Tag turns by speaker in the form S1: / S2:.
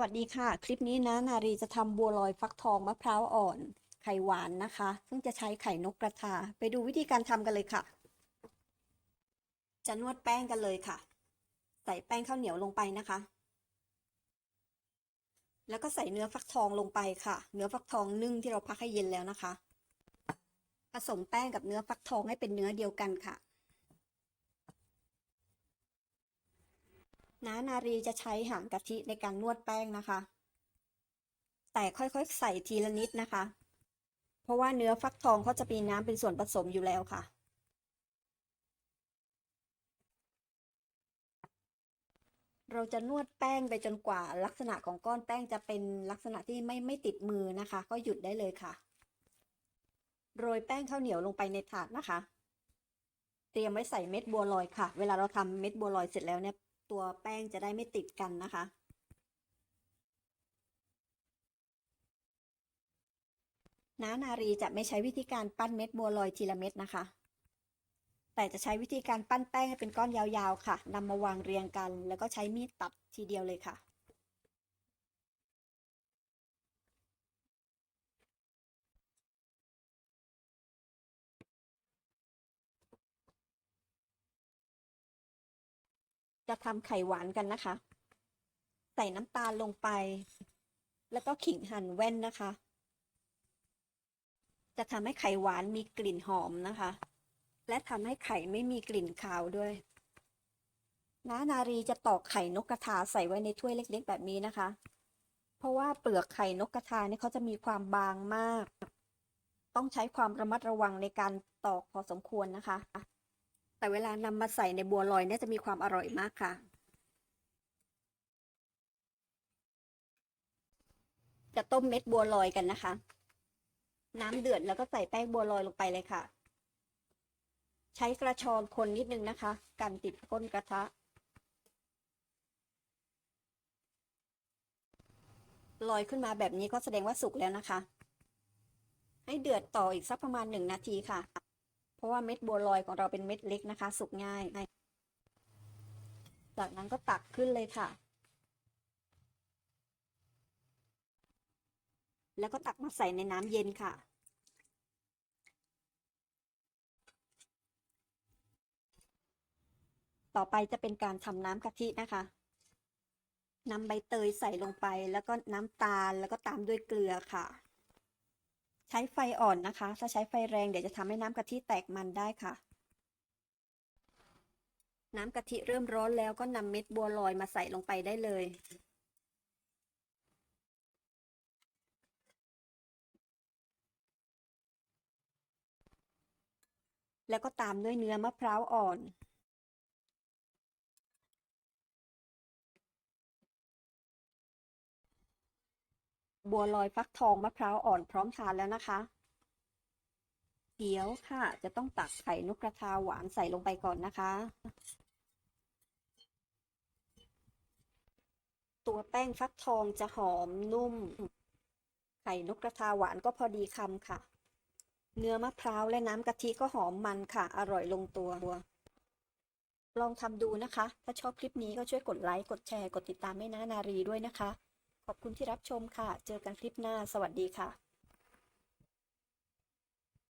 S1: วัสดีค่ะ คลิปนี้นะนารีจะทำบัวลอยฟักทองมะพร้าวอ่อน ไข่หวานนะคะ ซึ่งจะใช้ไข่นกกระทา ไปดูวิธีการทำกันเลยค่ะ จะนวดแป้งกันเลยค่ะ ใส่แป้งข้าวเหนียวลงไปนะคะ แล้วก็ใส่เนื้อฟักทองลงไปค่ะ เนื้อฟักทองนึ่งที่เราพักให้เย็นแล้วนะคะ ผสมแป้งกับเนื้อฟักทองให้เป็นเนื้อเดียวกันค่ะ น้านารีจะใช้หางกะทิในการนวดแป้งนะคะ แต่ค่อยๆใส่ทีละนิดนะคะ เพราะว่าเนื้อฟักทองเขาจะมีน้ำเป็นส่วนผสมอยู่แล้วค่ะ เราจะนวดแป้งไปจนกว่าลักษณะของก้อนแป้งจะเป็นลักษณะที่ไม่ไม่ติดมือนะคะ ก็หยุดได้เลยค่ะ โรยแป้งข้าวเหนียวลงไปในถาดนะคะ เตรียมไว้ใส่เม็ดบัวลอยค่ะ เวลาเราทำเม็ดบัวลอยเสร็จแล้วเนี่ย ตัวแป้งจะได้ไม่ติดกันนะคะ น้านารีจะไม่ใช้วิธีการปั้นเม็ดบัวลอยทีละเม็ดนะคะ แต่จะใช้วิธีการปั้นแป้งให้เป็นก้อนยาวๆค่ะนำมาวางเรียงกัน แล้วก็ใช้มีดตัดทีเดียวเลยค่ะ จะทำไข่หวานกันนะคะ ใส่น้ำตาลลงไป แล้วก็ขิงหั่นแว่นนะคะ จะทำให้ไข่หวานมีกลิ่นหอมนะคะ และทำให้ไข่ไม่มีกลิ่นคาวด้วยน้านารีจะตอกไข่นกกระทาใส่ไว้ในถ้วยเล็ก ๆ แบบนี้นะคะ เพราะว่าเปลือกไข่นกกระทาเนี่ยเขาจะมีความบางมาก ต้องใช้ความระมัดระวังในการตอกพอสมควรนะคะ แต่เวลานำมาใส่ในบัวลอยเนี่ยจะมีความอร่อยมากค่ะ จะต้มเม็ดบัวลอยกันนะคะ น้ำเดือดแล้วก็ใส่แป้งบัวลอยลงไปเลยค่ะ ใช้กระชอนคนนิดนึงนะคะ กันติดก้นกระทะ ลอยขึ้นมาแบบนี้ก็แสดงว่าสุกแล้วนะคะ ให้เดือดต่ออีกสักประมาณหนึ่งนาทีค่ะ เพราะว่าเม็ดบัวลอยของเราเป็นเม็ดเล็กนะคะ สุกง่าย จากนั้นก็ตักขึ้นเลยค่ะ แล้วก็ตักมาใส่ในน้ำเย็นค่ะต่อไปจะเป็นการทำน้ำกะทินะคะนำใบเตยใส่ลงไปแล้วก็น้ำตาลแล้วก็ตามด้วยเกลือค่ะ ใช้ไฟอ่อนนะคะ ถ้าใช้ไฟแรงเดี๋ยวจะทำให้น้ำกะทิแตกมันได้ค่ะ น้ำกะทิเริ่มร้อนแล้วก็นำเม็ดบัวลอยมาใส่ลงไปได้เลย แล้วก็ตามด้วยเนื้อมะพร้าวอ่อน บัวลอยฟักทองมะพร้าวอ่อนพร้อมทานแล้วนะคะ เดี๋ยวค่ะ จะต้องตักไข่นกกระทาหวานใส่ลงไปก่อนนะคะ ตัวแป้งฟักทองจะหอมนุ่ม ไข่นกกระทาหวานก็พอดีคำค่ะ เนื้อมะพร้าวและน้ำกะทิก็หอมมันค่ะ อร่อยลงตัวลองทำดูนะคะ ถ้าชอบคลิปนี้ก็ช่วยกดไลค์ กดแชร์ กดติดตามให้นานารีด้วยนะคะ ขอบคุณที่รับชมค่ะ เจอกันคลิปหน้า สวัสดีค่ะ